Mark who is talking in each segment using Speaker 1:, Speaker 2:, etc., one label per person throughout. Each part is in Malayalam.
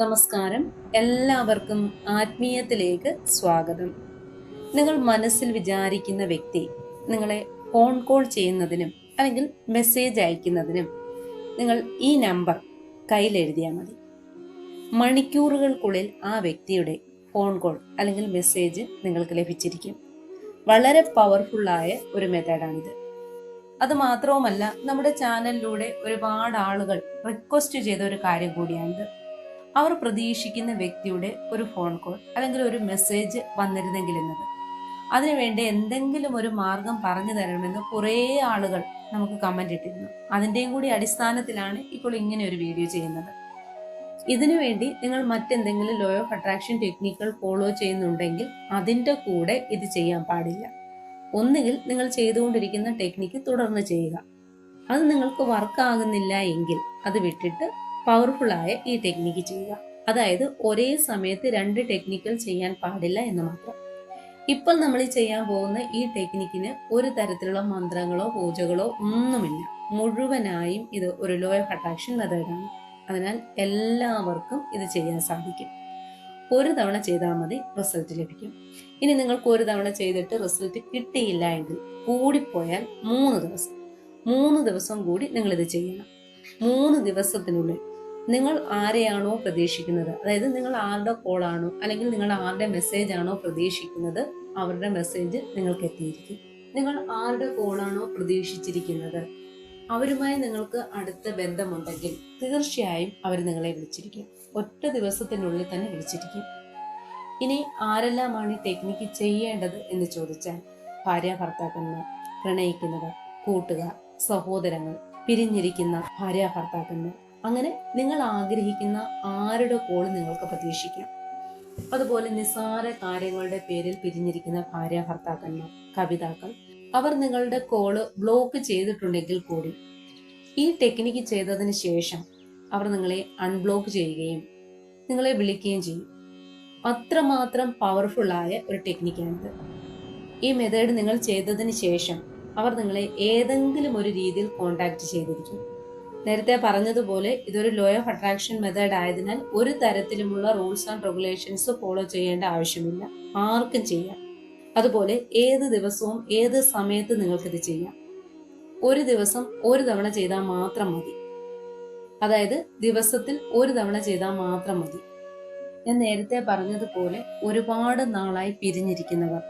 Speaker 1: നമസ്കാരം. എല്ലാവർക്കും ആത്മീയത്തിലേക്ക് സ്വാഗതം. നിങ്ങൾ മനസ്സിൽ വിചാരിക്കുന്ന വ്യക്തി നിങ്ങളെ ഫോൺ കോൾ ചെയ്യുന്നതിനും അല്ലെങ്കിൽ മെസ്സേജ് അയക്കുന്നതിനും നിങ്ങൾ ഈ നമ്പർ കയ്യിലെഴുതിയാൽ മതി. മണിക്കൂറുകൾക്കുള്ളിൽ ആ വ്യക്തിയുടെ ഫോൺ കോൾ അല്ലെങ്കിൽ മെസ്സേജ് നിങ്ങൾക്ക് ലഭിച്ചിരിക്കും. വളരെ പവർഫുള്ളായ ഒരു മെത്തേഡാണിത് അത് മാത്രവുമല്ല നമ്മുടെ ചാനലിലൂടെ ഒരുപാട് ആളുകൾ റിക്വസ്റ്റ് ചെയ്ത ഒരു കാര്യം കൂടിയാണിത്. അവർ പ്രതീക്ഷിക്കുന്ന വ്യക്തിയുടെ ഒരു ഫോൺ കോൾ അല്ലെങ്കിൽ ഒരു മെസ്സേജ് വന്നിരുന്നെങ്കിൽ എന്നത് അതിനുവേണ്ടി എന്തെങ്കിലും ഒരു മാർഗം പറഞ്ഞു തരണമെന്ന് കുറേ ആളുകൾ നമുക്ക് കമന്റ് ഇട്ടിരുന്നു. അതിന്റെയും കൂടി അടിസ്ഥാനത്തിലാണ് ഇപ്പോൾ ഇങ്ങനെ ഒരു വീഡിയോ ചെയ്യുന്നത്. ഇതിനുവേണ്ടി നിങ്ങൾ മറ്റെന്തെങ്കിലും ലോ ഓഫ് അട്രാക്ഷൻ ടെക്നിക്കുകൾ ഫോളോ ചെയ്യുന്നുണ്ടെങ്കിൽ അതിന്റെ കൂടെ ഇത് ചെയ്യാൻ പാടില്ല. ഒന്നുകിൽ നിങ്ങൾ ചെയ്തുകൊണ്ടിരിക്കുന്ന ടെക്നിക്ക് തുടർന്ന് ചെയ്യുക. അത് നിങ്ങൾക്ക് വർക്ക് ആകുന്നില്ല എങ്കിൽ അത് വിട്ടിട്ട് പവർഫുള്ളായ ഈ ടെക്നിക്ക് ചെയ്യുക. അതായത് ഒരേ സമയത്ത് രണ്ട് ടെക്നിക്കൽ ചെയ്യാൻ പാടില്ല എന്ന് മാത്രം. ഇപ്പോൾ നമ്മൾ ചെയ്യാൻ പോകുന്ന ഈ ടെക്നിക്കിന് ഒരു തരത്തിലുള്ള മന്ത്രങ്ങളോ പൂജകളോ ഒന്നുമില്ല. മുഴുവനായും ഇത് ഒരു ലോ ഓഫ് അട്രാക്ഷൻ മെത്തേഡാണ് അതിനാൽ എല്ലാവർക്കും ഇത് ചെയ്യാൻ സാധിക്കും. ഒരു തവണ ചെയ്താൽ മതി റിസൾട്ട് ലഭിക്കും. ഇനി നിങ്ങൾക്ക് ഒരു തവണ ചെയ്തിട്ട് റിസൾട്ട് കിട്ടിയില്ല എങ്കിൽ കൂടിപ്പോയാൽ മൂന്ന് ദിവസം. മൂന്ന് ദിവസം കൂടി നിങ്ങൾ ഇത് ചെയ്യണം. മൂന്ന് ദിവസത്തിനുള്ളിൽ നിങ്ങൾ ആരെയാണോ പ്രതീക്ഷിക്കുന്നത്? അതായത് നിങ്ങൾ ആരുടെ കോളാണോ അല്ലെങ്കിൽ നിങ്ങൾ ആരുടെ മെസ്സേജ് ആണോ പ്രതീക്ഷിക്കുന്നത്? അവരുടെ മെസ്സേജ് നിങ്ങൾക്ക് എത്തിയിരിക്കും. നിങ്ങൾ ആരുടെ കോളാണോ പ്രതീക്ഷിച്ചിരിക്കുന്നത്? അവരുമായി നിങ്ങൾക്ക് അടുത്ത ബന്ധമുണ്ടെങ്കിൽ തീർച്ചയായും അവർ നിങ്ങളെ വിളിച്ചിരിക്കും. ഒറ്റ ദിവസത്തിനുള്ളിൽ തന്നെ വിളിച്ചിരിക്കും. ഇനി ആരെല്ലാമാണ് ഈ ടെക്നിക്ക് ചെയ്യേണ്ടത് എന്ന് ചോദിച്ചാൽ ഭാര്യ ഭർത്താക്കന്മാർ പ്രണയിക്കുന്നവർ കൂട്ടുകാർ സഹോദരങ്ങൾ പിരിഞ്ഞിരിക്കുന്ന ഭാര്യ ഭർത്താക്കന്മാർ അങ്ങനെ നിങ്ങൾ ആഗ്രഹിക്കുന്ന ആരുടെ കോൾ നിങ്ങൾക്ക് പ്രതീക്ഷിക്കാം. അതുപോലെ നിസ്സാര കാര്യങ്ങളുടെ പേരിൽ പിരിഞ്ഞിരിക്കുന്ന ഭാര്യ ഭർത്താക്കന്മാർ കവിതാക്കൾ അവർ നിങ്ങളുടെ കോൾ ബ്ലോക്ക് ചെയ്തിട്ടുണ്ടെങ്കിൽ കൂടി ഈ ടെക്നിക്ക് ചെയ്തതിന് ശേഷം അവർ നിങ്ങളെ അൺബ്ലോക്ക് ചെയ്യുകയും നിങ്ങളെ വിളിക്കുകയും ചെയ്യും. അത്രമാത്രം പവർഫുൾ ആയ ഒരു ടെക്നിക്കാണിത് ഈ മെത്തേഡ് നിങ്ങൾ ചെയ്തതിന് ശേഷം അവർ നിങ്ങളെ ഏതെങ്കിലും ഒരു രീതിയിൽ കോണ്ടാക്ട് ചെയ്തിരിക്കും. നേരത്തെ പറഞ്ഞതുപോലെ ഇതൊരു ലോ ഓഫ് അട്രാക്ഷൻ മെത്തേഡ് ആയതിനാൽ ഒരു തരത്തിലുമുള്ള റൂൾസ് ആൻഡ് റെഗുലേഷൻസ് ഫോളോ ചെയ്യേണ്ട ആവശ്യമില്ല. ആർക്കും ചെയ്യാം. അതുപോലെ ഏത് ദിവസവും ഏത് സമയത്ത് നിങ്ങൾക്കിത് ചെയ്യാം. ഒരു ദിവസം ഒരു തവണ ചെയ്താൽ മാത്രം മതി. അതായത് ദിവസത്തിൽ ഒരു തവണ ചെയ്താൽ മാത്രം മതി. ഞാൻ നേരത്തെ പറഞ്ഞതുപോലെ ഒരുപാട് നാളായി പിരിഞ്ഞിരിക്കുന്നവർ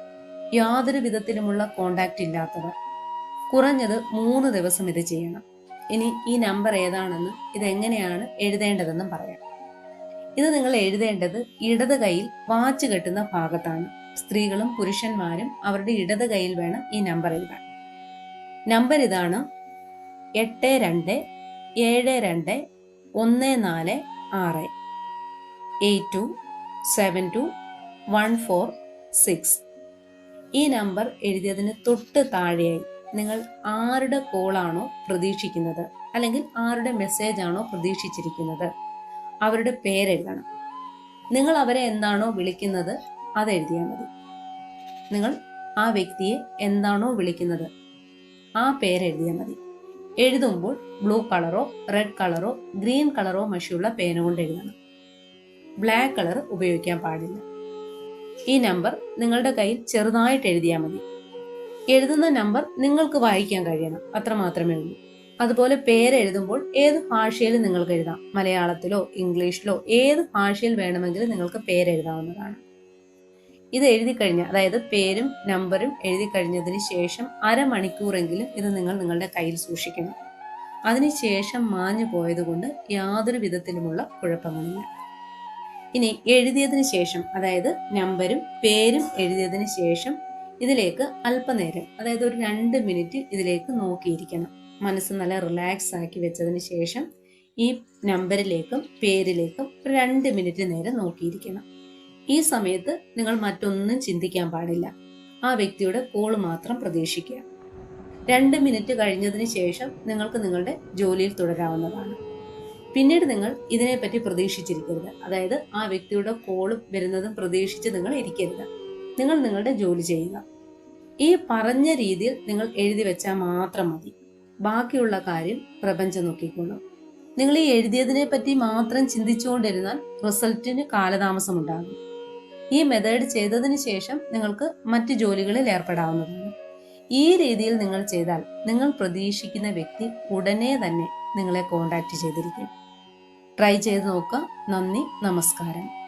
Speaker 1: യാതൊരു വിധത്തിലുമുള്ള കോണ്ടാക്റ്റ് ഇല്ലാത്തവർ കുറഞ്ഞത് മൂന്ന് ദിവസം ഇത് ചെയ്യണം. ഇനി ഈ നമ്പർ ഏതാണെന്ന് ഇതെങ്ങനെയാണ് എഴുതേണ്ടതെന്നും പറയാം. ഇത് നിങ്ങൾ എഴുതേണ്ടത് ഇടത് കൈയിൽ വാച്ച് കെട്ടുന്ന ഭാഗത്താണ്. സ്ത്രീകളും പുരുഷന്മാരും അവരുടെ ഇടത് കൈയിൽ വേണം ഈ നമ്പർ എഴുതാൻ. നമ്പർ ഇതാണ് എട്ട് രണ്ട് ഏഴ് രണ്ട് ഒന്ന് നാല് ആറ്. Eight two seven two one four six ഈ നമ്പർ എഴുതിയതിന് തൊട്ട് താഴെയായി നിങ്ങൾ ആരുടെ കോളാണോ പ്രതീക്ഷിക്കുന്നത്? അല്ലെങ്കിൽ ആരുടെ മെസ്സേജ് ആണോ പ്രതീക്ഷിച്ചിരിക്കുന്നത്? അവരുടെ പേരെഴുതണം നിങ്ങൾ അവരെ എന്താണോ വിളിക്കുന്നത് അത് എഴുതിയാൽ മതി. നിങ്ങൾ ആ വ്യക്തിയെ എന്താണോ വിളിക്കുന്നത് ആ പേരെഴുതിയാൽ മതി. എഴുതുമ്പോൾ ബ്ലൂ കളറോ റെഡ് കളറോ ഗ്രീൻ കളറോ മഷിയുള്ള പേന കൊണ്ട് എഴുതണം. ബ്ലാക്ക് കളർ ഉപയോഗിക്കാൻ പാടില്ല. ഈ നമ്പർ നിങ്ങളുടെ കയ്യിൽ ചെറുതായിട്ട് എഴുതിയാൽ മതി. എഴുതുന്ന നമ്പർ നിങ്ങൾക്ക് വായിക്കാൻ കഴിയണം. അത്ര മാത്രമേ ഉള്ളൂ. അതുപോലെ പേര് എഴുതുമ്പോൾ ഏത് ഭാഷയിൽ നിങ്ങൾക്ക് എഴുതാം? മലയാളത്തിലോ ഇംഗ്ലീഷിലോ ഏത് ഭാഷയിൽ വേണമെങ്കിലും നിങ്ങൾക്ക് പേരെഴുതാവുന്നതാണ് ഇത് എഴുതി കഴിഞ്ഞ അതായത് പേരും നമ്പറും എഴുതി കഴിഞ്ഞതിന് ശേഷം അരമണിക്കൂറെങ്കിലും ഇത് നിങ്ങൾ നിങ്ങളുടെ കയ്യിൽ സൂക്ഷിക്കണം. അതിനുശേഷം മാഞ്ഞു പോയതുകൊണ്ട് യാതൊരു വിധത്തിലുമുള്ള കുഴപ്പങ്ങളില്ല ഇനി എഴുതിയതിന് ശേഷം അതായത് നമ്പരും പേരും എഴുതിയതിന് ശേഷം ഇതിലേക്ക് അല്പനേരം അതായത് ഒരു രണ്ട് മിനിറ്റ് ഇതിലേക്ക് നോക്കിയിരിക്കണം. മനസ്സ് നല്ല റിലാക്സ് ആക്കി വെച്ചതിന് ശേഷം ഈ നമ്പറിലേക്കും പേരിലേക്കും ഒരു രണ്ട് മിനിറ്റ് നേരം നോക്കിയിരിക്കണം. ഈ സമയത്ത് നിങ്ങൾ മറ്റൊന്നും ചിന്തിക്കാൻ പാടില്ല. ആ വ്യക്തിയുടെ കോൾ മാത്രം പ്രതീക്ഷിക്കുക. രണ്ട് മിനിറ്റ് കഴിഞ്ഞതിന് ശേഷം നിങ്ങൾക്ക് നിങ്ങളുടെ ജോലിയിൽ തുടരാവുന്നതാണ്. പിന്നീട് നിങ്ങൾ ഇതിനെപ്പറ്റി പ്രതീക്ഷിച്ചിരിക്കരുത്. അതായത് ആ വ്യക്തിയുടെ കോൾ വരുന്നതും പ്രതീക്ഷിച്ച് നിങ്ങൾ ഇരിക്കരുത്. നിങ്ങൾ നിങ്ങളുടെ ജോലി ചെയ്യുക. ഈ പറഞ്ഞ രീതിയിൽ നിങ്ങൾ എഴുതി വെച്ചാൽ മാത്രം മതി. ബാക്കിയുള്ള കാര്യം പ്രപഞ്ചം നോക്കിക്കൊള്ളും നിങ്ങൾ ഈ എഴുതിയതിനെ പറ്റി മാത്രം ചിന്തിച്ചുകൊണ്ടിരുന്നാൽ റിസൾട്ടിന് കാലതാമസം ഉണ്ടാകും. ഈ മെത്തേഡ് ചെയ്തതിന് ശേഷം നിങ്ങൾക്ക് മറ്റ് ജോലികളിൽ ഏർപ്പെടാവുന്നതാണ്. ഈ രീതിയിൽ നിങ്ങൾ ചെയ്താൽ നിങ്ങൾ പ്രതീക്ഷിക്കുന്ന വ്യക്തി ഉടനെ തന്നെ നിങ്ങളെ കോണ്ടാക്ട് ചെയ്തിരിക്കും. ട്രൈ ചെയ്ത് നോക്കുക. നന്ദി. നമസ്കാരം.